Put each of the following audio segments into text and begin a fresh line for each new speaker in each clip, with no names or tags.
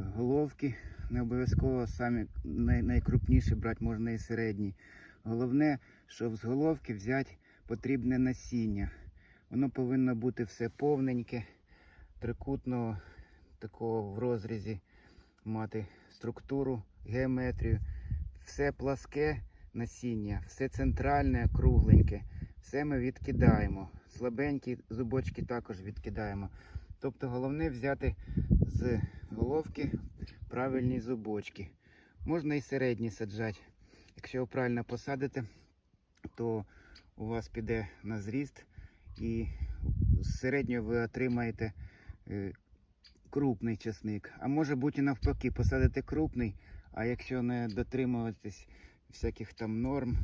головки. Не обов'язково самі най- найкрупніші брати, можна і середні. Головне, щоб з головки взяти потрібне насіння. Воно повинно бути все повненьке, трикутного, такого в розрізі, мати структуру, геометрію. Все пласке насіння, все центральне, кругленьке. Все ми відкидаємо. Слабенькі зубочки також відкидаємо. Тобто головне взяти з головки правильні зубочки. Можна і середні саджати. Якщо ви правильно посадите, то у вас піде на зріст і з середнього ви отримаєте е, крупний часник. А може бути і навпаки, посадите крупний, а якщо не дотримуватись всяких там норм,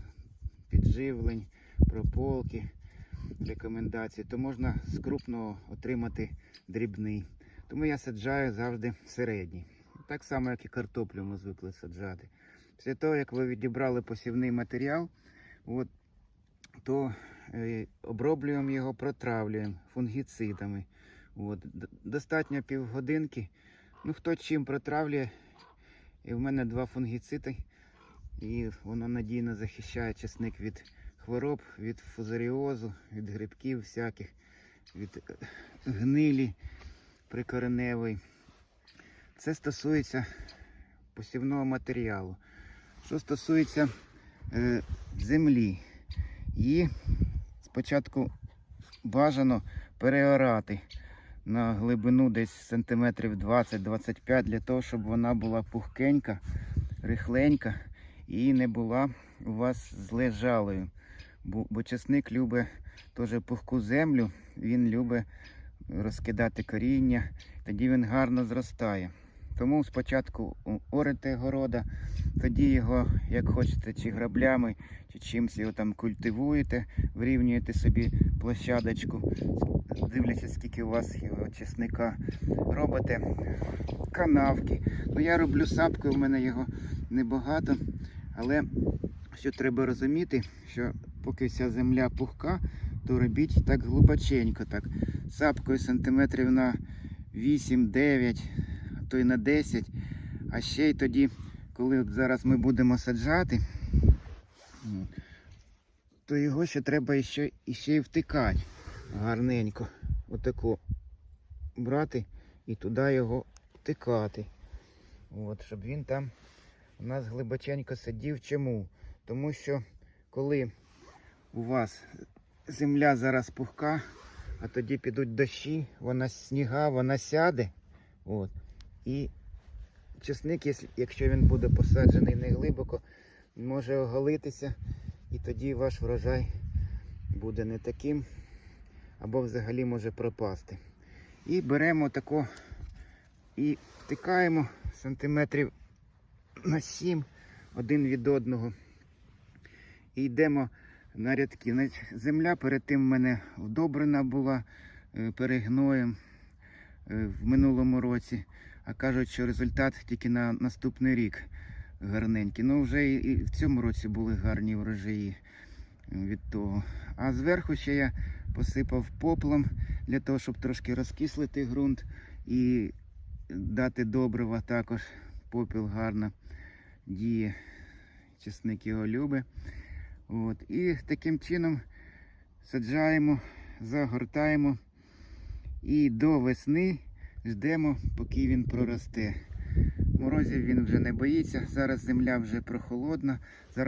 підживлень, прополки, рекомендацій, то можна з крупного отримати дрібний. Тому я саджаю завжди середній. Так само, як і картоплю ми звикли саджати. Після того, як ви відібрали посівний матеріал, от, то е, оброблюємо його, протравлюємо фунгіцидами. От, достатньо півгодинки. Ну, хто чим протравлює. І в мене два фунгіциди, і воно надійно захищає часник від хвороб, від фузаріозу, від грибків всяких, від е, гнилі прикореневої. Це стосується посівного матеріалу. Що стосується е, землі, її спочатку бажано переорати на глибину десь сантиметрів 20-25 для того, щоб вона була пухкенька, рихленька і не була у вас злежалою. Бо, бо часник любить теж пухку землю, він любить розкидати коріння, тоді він гарно зростає. Тому спочатку о- орете города, тоді його, як хочете, чи граблями, чи чимось його там культивуєте, вирівнюєте собі площадочку, дивлячись, скільки у вас його чесника. Робите канавки. Ну я роблю сапкою, в мене його небагато, але що треба розуміти, що поки вся земля пухка, то робіть так глибоченько, так, сапкою сантиметрів на 8-9, а то й на 10. А ще й тоді, коли от зараз ми будемо саджати, то його ще треба іще, іще й втикати гарненько. Отако брати і туди його втикати. От, щоб він там у нас глибоченько сидів. Чому? Тому що коли у вас земля зараз пухка, а тоді підуть дощі, вона сніга, вона сяде. От, і чесник, якщо- він буде посаджений не глибоко, може оголитися, і тоді ваш врожай буде не таким, або взагалі може пропасти. І беремо тако і втикаємо сантиметрів на 7 один від одного. І йдемо на рядки. Земля перед тим в мене вдобрена була е, перегноєм е, в минулому році. А кажуть, що результат тільки на наступний рік гарненький. Ну вже і, в цьому році були гарні врожаї е, від того. А зверху ще я посипав поплом для того, щоб трошки розкислити ґрунт і дати добрива також. Попіл гарно діє. Чесник його любить. От. І таким чином саджаємо, загортаємо і до весни ждемо, поки він проросте. Морозів він вже не боїться. Зараз земля вже прохолодна. Зараз